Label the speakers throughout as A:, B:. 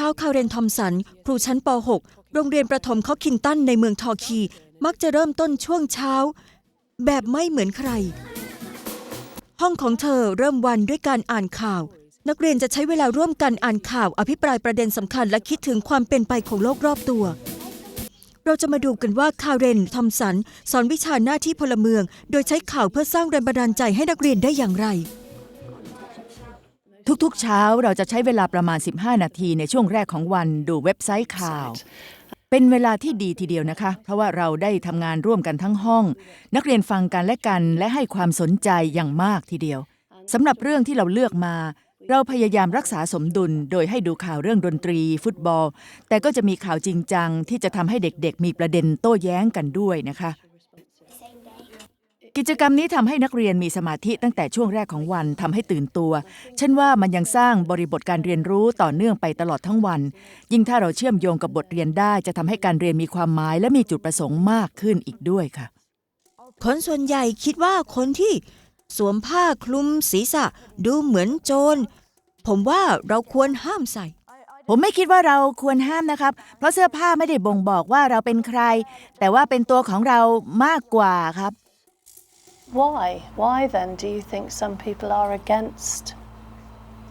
A: ช้าคาเรนทอมสัน ครูชั้นป .6 โรงเรียนประถมเคอคินตันในเมืองทอคี มักจะเริ่มต้นช่วงเช้า แบบไม่เหมือนใคร ห้องของเธอเริ่มวันด้วยการอ่านข่าว นักเรียนจะใช้เวลาร่วมกันอ่านข่าว อภิปรายประเด็นสำคัญและคิดถึงความเป็นไปของโลกรอบตัว เราจะมาดูกันว่าคาเรนทอมสัน สอนวิชาหน้าที่พลเมือง โดยใช้ข่าวเพื่อสร้างแรงบันดาลใจให้นักเรียนได้อย่างไร
B: ทุกๆ เช้าเราจะใช้เวลาประมาณ 15 นาทีในช่วงแรกของวันดูเว็บไซต์ข่าว เป็นเวลาที่ดีทีเดียวนะคะ เพราะว่าเราได้ทำงานร่วมกันทั้งห้อง นักเรียนฟังกันและกันและให้ความสนใจอย่างมากทีเดียวสำหรับเรื่องที่เราเลือกมา เราพยายามรักษาสมดุล โดยให้ดูข่าวเรื่องดนตรี ฟุตบอล แต่ก็จะมีข่าวจริงจังที่จะทำให้เด็กๆ มีประเด็นโต้แย้งกันด้วยนะคะ กิจกรรมนี้ทำให้นักเรียนมีสมาธิตั้งแต่ช่วงแรกของวันทำให้ตื่นตัวเช่นว่ามันยังสร้างบริบทการเรียนรู้ต่อเนื่องไปตลอดทั้งวัน ยิ่งถ้าเราเชื่อมโยงกับบทเรียนได้จะทำให้การเรียนมีความหมายและมีจุดประสงค์มากขึ้นอีกด้วยค่ะ
A: คนส่วนใหญ่คิดว่าคนที่สวมผ้าคลุมศีรษะดูเหมือนโจร ผมว่าเราควรห้ามใส่
B: ผมไม่คิดว่าเราควรห้ามนะครับ เพราะเสื้อผ้าไม่ได้บ่งบอกว่าเราเป็นใคร แต่ว่าเป็นตัวของเรามากกว่าครับ
C: Why? Why then do you think some people are against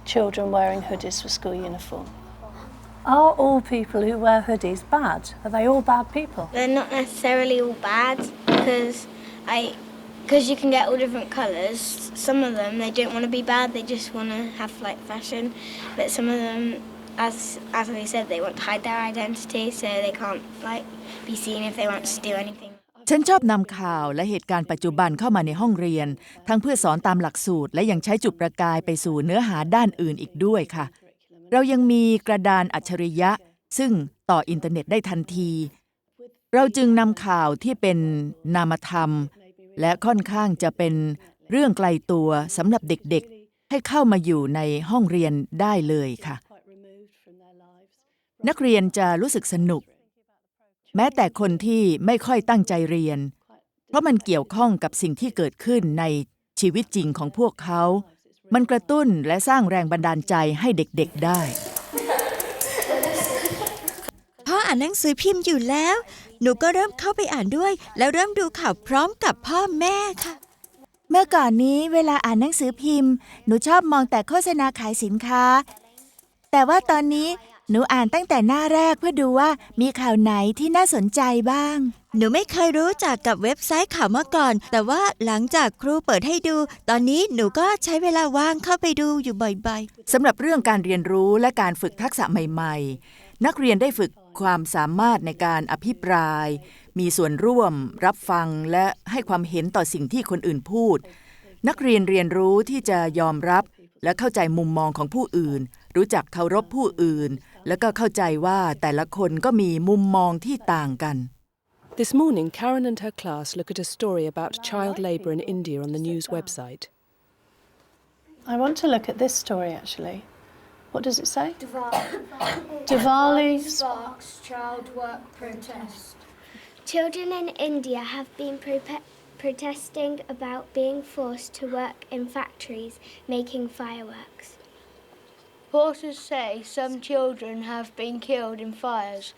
C: children wearing hoodies for school uniform? Are all people who wear hoodies bad? Are they all bad people?
D: They're not necessarily all bad because I because you can get all different colours. Some of them they don't want to be bad; they just want to have like fashion. But some of them, as as we said, they want to hide their identity, so they can't like be seen if they want to do anything.
B: ฉันชอบนำข่าวและเหตุการณ์ปัจจุบันเข้ามาในห้องเรียน ทั้งเพื่อสอนตามหลักสูตร และยังใช้จุดประกายไปสู่เนื้อหาด้านอื่นอีกด้วยค่ะ เรายังมีกระดานอัจฉริยะ ซึ่งต่ออินเทอร์เน็ตได้ทันที เราจึงนำข่าวที่เป็นนามธรรม และค่อนข้างจะเป็นเรื่องไกลตัวสำหรับเด็กๆ ให้เข้ามาอยู่ในห้องเรียนได้เลยค่ะ นักเรียนจะรู้สึกสนุก แม้แต่คนที่ไม่ค่อยตั้งใจเรียน เพราะมันเกี่ยวข้องกับสิ่งที่เกิดขึ้นในชีวิตจริงของพวกเขา มันกระตุ้นและสร้างแรงบันดาลใจให้เด็กๆได้
A: พ่ออ่านหนังสือพิมพ์อยู่แล้ว หนูก็เริ่มเข้าไปอ่านด้วย แล้วเริ่มดูข่าวพร้อมกับพ่อแม่ค่ะ
B: เมื่อก่อนนี้เวลาอ่านหนังสือพิมพ์ หนูชอบมองแต่โฆษณาขายสินค้า แต่ว่าตอนนี้ หนูอ่านตั้งแต่หน้าแรกเพื่อดูว่ามีข่าวไหนที่น่าสนใจบ้าง
A: หนูไม่เคยรู้จักกับเว็บไซต์ข่าวมาก่อน แต่ว่าหลังจากครูเปิดให้ดู ตอนนี้หนูก็ใช้เวลาว่างเข้าไปดูอยู่บ่อย
B: สำหรับเรื่องการเรียนรู้และการฝึกทักษะใหม่ ๆ นักเรียนได้ฝึกความสามารถในการอภิปราย มีส่วนร่วม รับฟังและให้ความเห็นต่อสิ่งที่คนอื่นพูด นักเรียนเรียนรู้ที่จะยอมรับและเข้าใจมุมมองของผู้อื่น รู้จักเคารพผู้อื่น แล้วก็เข้าใจว่าแต่ละคนก็มีมุมมองที่ต่างกัน
E: This morning, Karen and her class look at a story about child labour in India on the news website.
C: I want to look at this story actually. What does it say? Diwali.
D: Sparks child work protest. Children in India have been prope- protesting about being forced to work in factories making fireworks.
F: Reporters say some children have been killed in fires,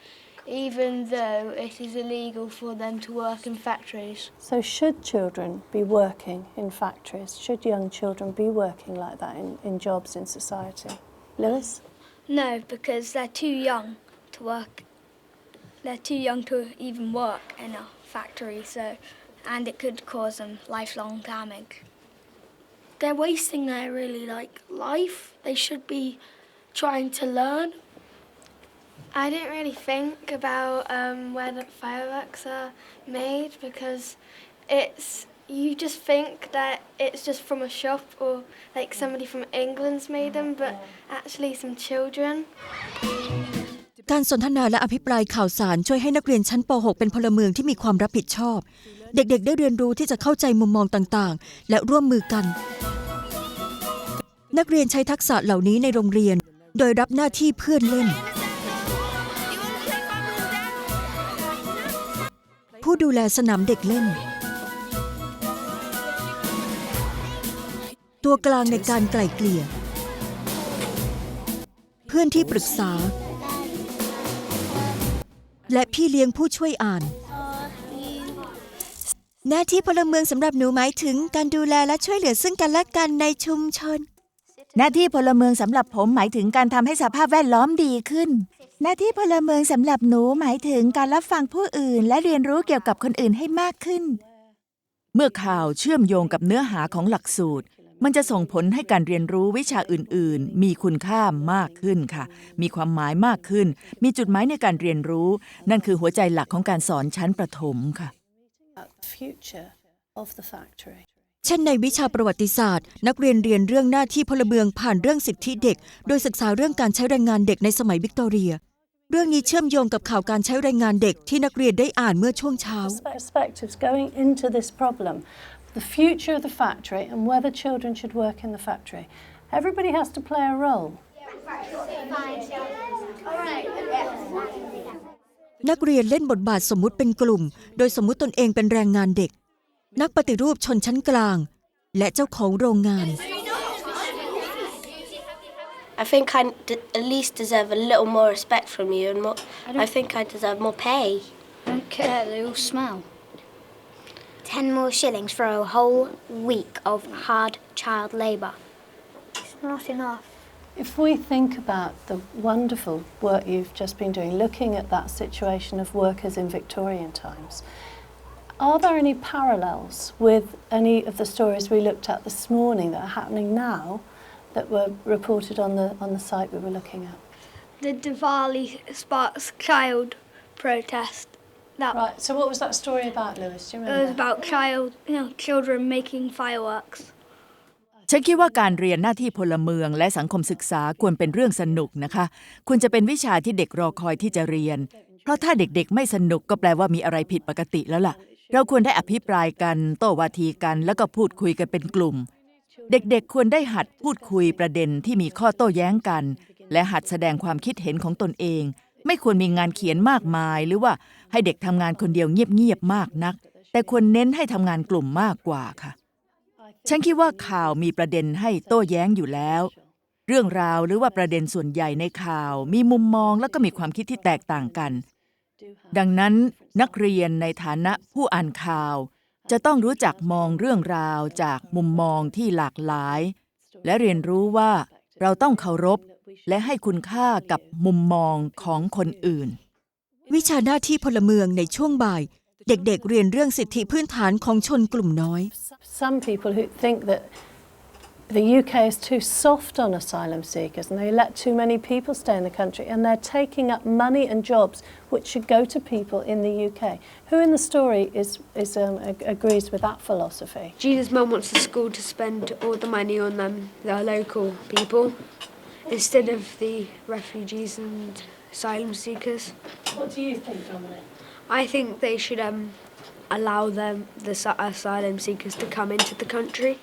F: even though it is illegal for them to work in factories.
C: So should children be working in factories? Should young children be working like that in, in jobs in society? Lewis?
F: No, because they're too young to work. They're too young to even work in a factory, so and it could cause them lifelong damage They're wasting their really like life. They should be trying to learn. I didn't really think about um, where the fireworks are made because it's you just think that it's just from a shop or like somebody from England's made them, but actually some children.
A: ๆ การสนทนาและอภิปรายข่าวสารช่วยให้นักเรียนชั้นป .6 เป็นพลเมืองที่มีความรับผิดชอบ เด็กๆ ได้เรียนรู้ที่จะเข้าใจมุมมองต่างๆ และร่วมมือกัน นักเรียนใช้ทักษะเหล่านี้ในโรงเรียน โดยรับหน้าที่เพื่อนเล่น ผู้ดูแลสนามเด็กเล่น ตัวกลางในการไกล่เกลี่ย เพื่อนที่ปรึกษา และพี่เลี้ยงผู้ช่วยอ่าน หน้าที่พลเมืองสำหรับหนูหมายถึงการดูแลและช่วยเหลือซึ่งกันและกันในชุมชน
B: หน้าที่พลเมืองสำหรับผมหมายถึงการทำให้สภาพแวดล้อมดีขึ้น หน้าที่พลเมืองสำหรับหนูหมายถึงการรับฟังผู้อื่น และเรียนรู้เกี่ยวกับคนอื่นให้มากขึ้น เมื่อข่าวเชื่อมโยงกับเนื้อหาของหลักสูตร มันจะส่งผลให้การเรียนรู้วิชาอื่น ๆ มีคุณค่ามากขึ้นค่ะ มีความหมายมากขึ้น มีจุดหมายในการเรียนรู้ นั่นคือหัวใจหลักของการสอนชั้นประถมค่ะ
C: future of the factory.
A: เช่นในวิชาประวัติศาสตร์ นักเรียนเรียนเรื่องหน้าที่พลเมืองผ่านเรื่องสิทธิเด็ก โดยศึกษาเรื่องการใช้แรงงานเด็กในสมัยวิกตอเรีย เรื่องนี้เชื่อมโยงกับข่าวการใช้แรงงานเด็กที่นักเรียนได้อ่านเมื่อช่วงเช้า
C: Perspectives going into this problem, the future of the factory and whether children should work in the factory. Everybody has to play a role.
A: นักเรียนเล่นบทบาทสมมุติเป็นกลุ่ม โดยสมมุติตนเองเป็นแรงงานเด็ก นักปฏิรูปชนชั้นกลาง และเจ้าของโรงงาน
G: I think I d- at least deserve a little more respect from you, and more, I, think I deserve more pay.
F: I don't care, they all smell.
D: Ten more shillings for a whole week of hard child labour.
F: It's not enough.
C: If we think about the wonderful work you've just been doing, looking at that situation of workers in Victorian times, are there any parallels with any of the stories we looked at this morning that are happening now that were reported on the, on the site we were looking at?
F: The Diwali Sparks Child protest. That
C: Right, so what was that story about, Lewis? Do you remember?
F: it was about child, you know, children making fireworks.
B: ฉันคิดว่าการเรียนหน้าที่พลเมืองและสังคมศึกษาควรเป็นเรื่องสนุกนะคะ ควรจะเป็นวิชาที่เด็กรอคอยที่จะเรียน เพราะถ้าเด็กๆ ไม่สนุกก็แปลว่ามีอะไรผิดปกติแล้วล่ะ เราควรได้อภิปรายกัน โต้วาทีกัน แล้วก็พูดคุยกันเป็นกลุ่ม เด็กๆ ควรได้หัดพูดคุยประเด็นที่มีข้อโต้แย้งกัน และหัดแสดงความคิดเห็นของตนเอง ไม่ควรมีงานเขียนมากมาย หรือว่าให้เด็กทำงานคนเดียวเงียบๆมากนัก แต่ควรเน้นให้ทำงานกลุ่มมากกว่าค่ะ ฉันคิดว่าข่าวมีประเด็นให้โต้แย้งอยู่แล้ว เรื่องราวหรือว่าประเด็นส่วนใหญ่ในข่าวมีมุมมองแล้วก็มีความคิดที่แตกต่างกัน ดังนั้นนักเรียนในฐานะผู้อ่านข่าว จะต้องรู้จักมองเรื่องราวจากมุมมองที่หลากหลาย และเรียนรู้ว่าเราต้องเคารพและให้คุณค่ากับมุมมองของคนอื่น
A: วิชาหน้าที่พลเมืองในช่วงบ่าย เด็กๆ เรียนเรื่องสิทธิพื้นฐานของชนกลุ่มน้อย
C: Some people who think that the UK is too soft on asylum seekers and they let too many people stay in the country and they're taking up money and jobs which should go to people in the UK. Who in the story is, is, um, ag- agrees with that philosophy?
H: Jesus' mum wants the school to spend all the money on um, the local people instead of the refugees and asylum seekers.
C: What do you think, Dominic?
H: I think they should um, allow them, the asylum seekers, to come into the country.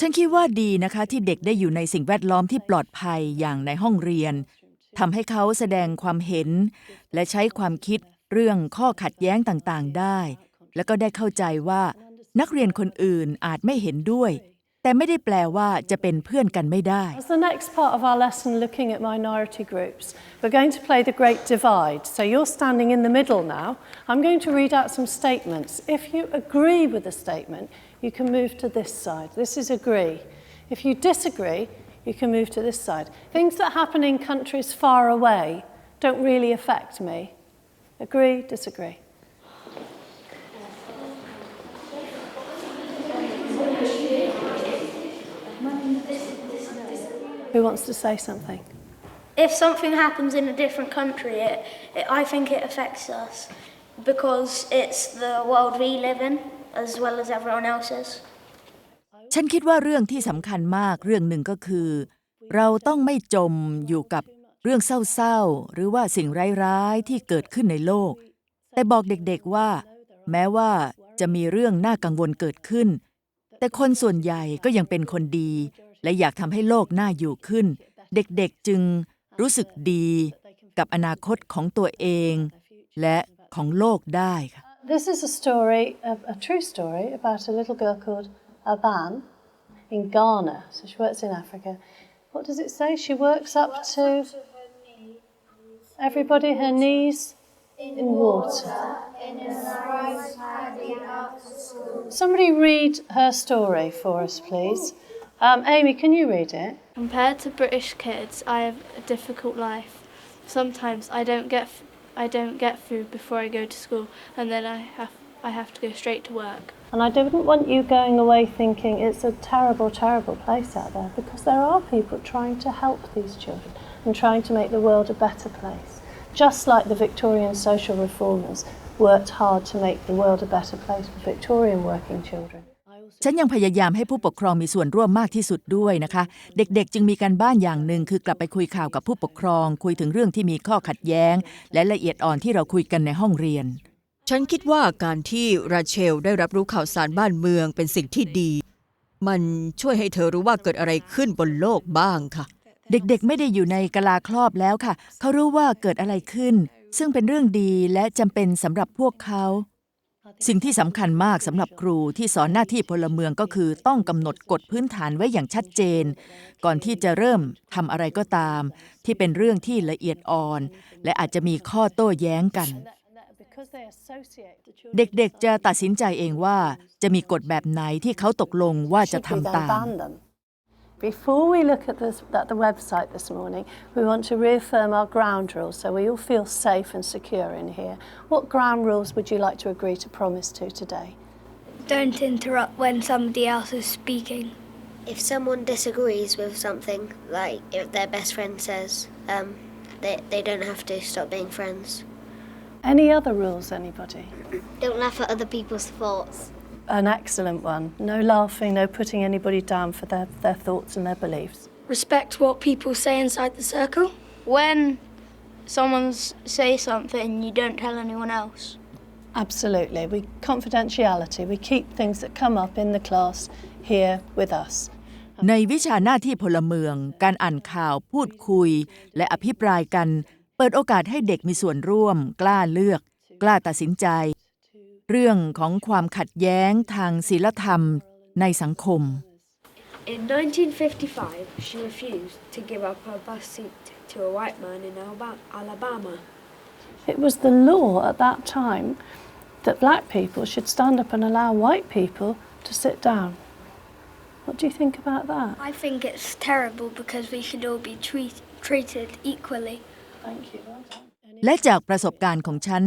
B: ฉันคิดว่าดีนะคะที่เด็กได้อยู่ในสิ่งแวดล้อมที่ปลอดภัยอย่างในห้องเรียนทำให้เขาแสดงความเห็น และใช้ความคิดเรื่องข้อขัดแย้งต่างๆได้ แล้วก็ได้เข้าใจว่านักเรียนคนอื่นอาจไม่เห็นด้วย แต่ไม่ได้แปลว่าจะเป็นเพื่อนกันไม่ได้
C: As the next part of our lesson looking at minority groups, we're going to play the Great Divide. So you're standing in the middle now. I'm going to read out some statements. If you agree with the statement, you can move to this side. This is agree. If you disagree, you can move to this side. Things that happen in countries far away don't really affect me. Agree, disagree. Who wants to say something?
D: If something happens in a different country, it, it, I think it affects us because it's the world we live in as well as everyone else's.
B: ฉันคิดว่าเรื่องที่สำคัญมากเรื่องหนึ่งก็คือ เราต้องไม่จมอยู่กับเรื่องเศร้าๆ หรือว่าสิ่งร้ายๆ ที่เกิดขึ้นในโลก แต่บอกเด็กๆว่า แม้ว่าจะมีเรื่องน่ากังวลเกิดขึ้น แต่คนส่วนใหญ่ก็ยังเป็นคนดี และอยากทำให้โลกน่าอยู่ขึ้น เด็กๆจึงรู้สึกดีกับอนาคตของตัวเอง และของโลกได้ค่ะ
C: This is a story, a, a true story, about a little girl called Aban in Ghana. So she works in Africa. What does it say? She works up to everybody her knees In water. Somebody read her story for us, please. Um, Amy, can you read it?
I: Compared to British kids, I have a difficult life. Sometimes I don't get f- I don't get food before I go to school, and then I have I have to go straight to work.
C: And I didn't want you going away thinking it's a terrible, terrible place out there because there are people trying to help these children and trying to make the world a better place. Just like the Victorian social reformers worked hard to make the world a better place for Victorian working children.
B: ฉันยังพยายามให้ผู้ปกครองมีส่วนร่วมมากที่สุดด้วยนะคะ เด็กๆ จึงมีการบ้านอย่างหนึ่งคือกลับไปคุยข่าวกับผู้ปกครอง คุยถึงเรื่องที่มีข้อขัดแย้ง และละเอียดอ่อนที่เราคุยกันในห้องเรียน
A: ฉันคิดว่าการที่ราเชลได้รับรู้ข่าวสารบ้านเมืองเป็นสิ่งที่ดี มันช่วยให้เธอรู้ว่าเกิดอะไรขึ้นบนโลกบ้างค่ะ
B: เด็กๆ ไม่ได้อยู่ในกะลาครอบแล้วค่ะ เขารู้ว่าเกิดอะไรขึ้น ซึ่งเป็นเรื่องดีและจำเป็นสำหรับพวกเขา สิ่งที่สำคัญมากสำหรับครูที่สอนหน้าที่พลเมืองก็คือต้องกำหนดกฎพื้นฐานไว้อย่างชัดเจน ก่อนที่จะเริ่มทำอะไรก็ตาม ที่เป็นเรื่องที่ละเอียดอ่อน และอาจจะมีข้อโต้แย้งกัน
C: Because they associate the children
B: เด็กๆจะตัดสินใจเองว่าจะมีกฎแบบไหนที่เขาตกลงว่าจะ
C: should we
B: ทำ
C: then
B: ตาม
C: ban them? Before we look at, this, at the website this morning, we want to reaffirm our ground rules so we all feel safe and secure in here. What ground rules would you like to agree to promise to today?
F: Don't interrupt when somebody else is speaking.
G: If someone disagrees with something, like if their best friend says, um, they, they don't have to stop being friends.
C: Any other rules, anybody?
D: Don't laugh at other people's thoughts
C: An excellent one. No laughing, no putting anybody down for their, their thoughts and their beliefs.
F: Respect what people say inside the circle.
I: When someone says something, you don't tell anyone else.
C: Absolutely. We confidentiality. We keep things that come up in the class here with us.
B: ในวิชาหน้าที่พลเมือง การอ่านข่าว พูดคุย และอภิปรายกัน เปิดโอกาสให้เด็กมีส่วนร่วม กล้าเลือก กล้าตัดสินใจ เรื่องของความขัดแย้งทางศีลธรรมในสังคม
H: In 1955, she refused to give up her bus seat to a white man in Alba- Alabama.
C: It was the law at that time that black people should stand up and allow white people to sit down. What do you think about that?
F: I think it's terrible because we should all be treat, treated equally.
C: Thank you. Well done.
B: และจากประสบการณ์ของฉัน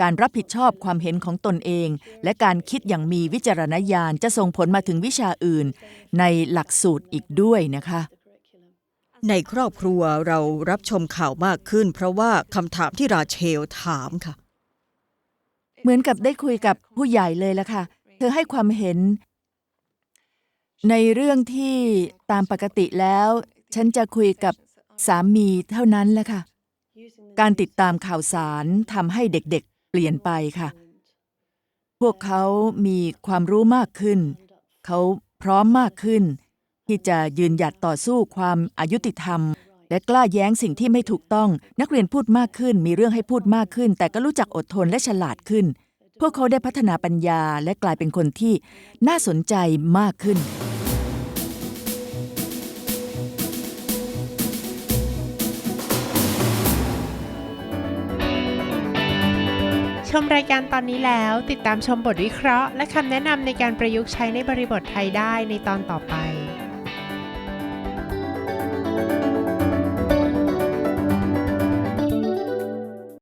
B: การรับผิดชอบความเห็นของตนเอง และการคิดอย่างมีวิจารณญาณจะส่งผลมาถึงวิชาอื่น ในหลักสูตรอีกด้วยนะคะ
A: ในครอบครัวเรารับชมข่าวมากขึ้น เพราะว่าคำถามที่ราเชลถามค่ะ
B: เหมือนกับได้คุยกับผู้ใหญ่เลยละค่ะ เธอให้ความเห็น ในเรื่องที่ตามปกติแล้ว ฉันจะคุยกับสามีเท่านั้นแหละค่ะ การติดตามข่าวสารทำให้เด็กๆ เปลี่ยนไปค่ะ พวกเขามีความรู้มากขึ้น เขาพร้อมมากขึ้น ที่จะยืนหยัดต่อสู้ความอายุติธรรม และกล้าแย้งสิ่งที่ไม่ถูกต้อง นักเรียนพูดมากขึ้น มีเรื่องให้พูดมากขึ้น แต่ก็รู้จักอดทนและฉลาดขึ้น พวกเขาได้พัฒนาปัญญาและกลายเป็นคนที่น่าสนใจมากขึ้น
J: ชมรายการตอนนี้แล้ว ติดตามชมบทวิเคราะห์ และคำแนะนำในการประยุกต์ใช้ในบริบทไทยได้ในตอนต่อไป